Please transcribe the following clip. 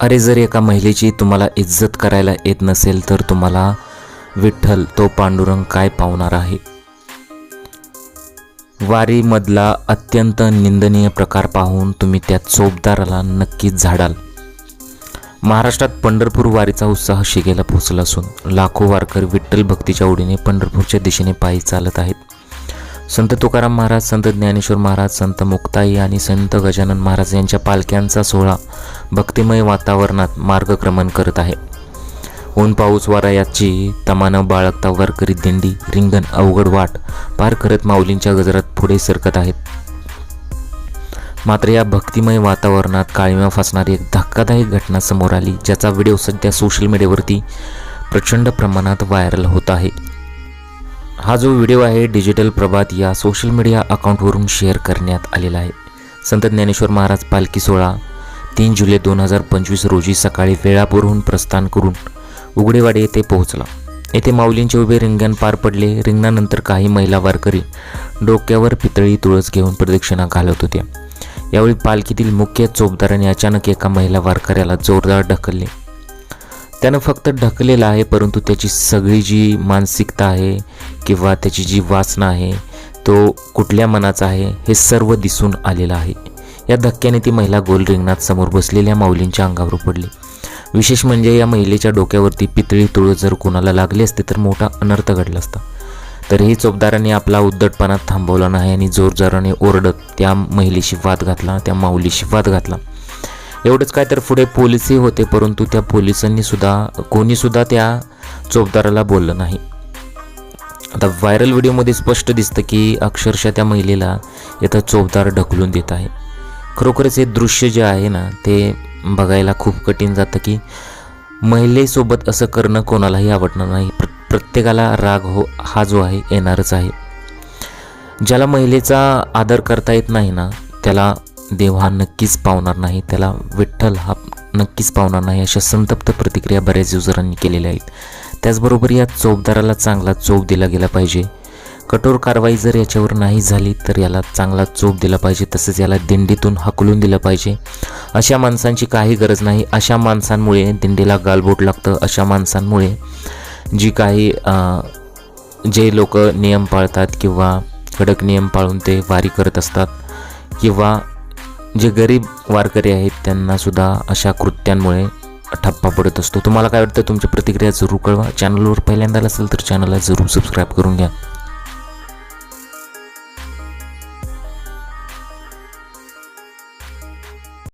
अरे जर एका महिलेची तुम्हाला इज्जत करायला येत नसेल तर तुम्हाला विठ्ठल तो पांडुरंग काय पावणार आहे? वारीमधला अत्यंत निंदनीय प्रकार पाहून तुम्ही त्या चोपदाराला नक्कीच झाडाल. महाराष्ट्रात पंढरपूर वारीचा उत्साह शिगेला पोहोचला असून लाखो वारकरी विठ्ठल भक्तीच्या ओढीने पंढरपूरच्या दिशेने पायी चालत आहेत. संत तुकाराम महाराज संत ज्ञानेश्वर महाराज संत मुक्ताई आणि संत गजानन महाराज यांच्या पालख्यांचा सोहळा भक्तिमय वातावरणात मार्गक्रमण करत आहे. ऊन पाऊस वारा याची तमानं बाळगता वारकरी दिंडी रिंगण अवघड वाट पार करत माऊलींच्या गजरात पुढे सरकत आहेत. मात्र या भक्तिमय वातावरणात काळीमा फासणारी एक धक्कादायक घटना समोर आली ज्याचा व्हिडिओ सध्या सोशल मीडियावरती प्रचंड प्रमाणात व्हायरल होत आहे. हा जो व्हिडिओ आहे डिजिटल प्रभात या सोशल मीडिया अकाउंटवरून शेअर करण्यात आलेला आहे. संत ज्ञानेश्वर महाराज पालखी सोहळा तीन जुलै दोन हजार पंचवीस रोजी सकाळी वेळापूरहून प्रस्थान करून उघडेवाडी येथे पोहोचला. येथे माऊलींचे उभे रिंगण पार पडले. रिंगणानंतर काही महिला वारकरी डोक्यावर पितळी तुळस घेऊन प्रदक्षिणा घालत होत्या. यावेळी पालखीतील मुख्य चोपदाराने अचानक एका महिला वारकऱ्याला जोरदार ढकलले. त्यानं फक्त ढकलेलं आहे परंतु त्याची सगळी जी मानसिकता आहे किंवा त्याची जी वासना आहे तो कुठल्या मनाचा आहे हे सर्व दिसून आलेलं आहे. या धक्क्याने ती महिला गोल रिंगणात समोर बसलेल्या माऊलींच्या अंगावर पडली. विशेष म्हणजे या महिलेच्या डोक्यावरती पितळी तुळस जर कोणाला लागली असते तर मोठा अनर्थ घडला असता. तरीही चोपदारांनी आपला उद्धटपणा थांबवला नाही आणि जोरजोराने ओरडत त्या महिलेशी वाद घातला त्या माऊलीशी वाद घातला. एवढंच काय तर पुढे पोलीसही होते परंतु त्या पोलिसांनी सुद्धा कोणीसुद्धा त्या चोपदाराला बोललं नाही. आता व्हायरल व्हिडिओमध्ये स्पष्ट दिसतं की अक्षरशः त्या महिलेला इथं चोपदार ढकलून देत आहे. खरोखरच हे दृश्य जे आहे ना ते बघायला खूप कठीण जातं की महिलेसोबत असं करणं कोणालाही आवडणार नाही. प्र प्रत्येकाला राग हो हा जो आहे येणारच आहे. ज्याला महिलेचा आदर करता येत नाही ना त्याला देव हा नक्कीच पावणार नाही. त्याला विठ्ठल हा नक्कीच पावणार नाही अशा संतप्त प्रतिक्रिया बऱ्याच युजरांनी केलेल्या आहेत. त्याचबरोबर या चोपदाराला चांगला चोप दिला गेला पाहिजे. कठोर कारवाई जर याच्यावर नाही झाली तर याला चांगला चोप दिला पाहिजे तसेच याला दिंडीतून हकलून दिलं पाहिजे. अशा माणसांची काही गरज नाही. अशा माणसांमुळे दिंडीला गालबोट लागतं. अशा माणसांमुळे जी काही जे लोक नियम पाळतात किंवा कडक नियम पाळून ते वारी करत असतात किंवा जे गरीब वारकरी आहेत त्यांनासुद्धा अशा कृत्यांमुळे ठप्पा पडत असतो. तुम्हाला काय वाटतं? तुमची प्रतिक्रिया जरूर कळवा. चॅनलवर पहिल्यांदा असेल तर चॅनलला जरूर सबस्क्राईब करून घ्या.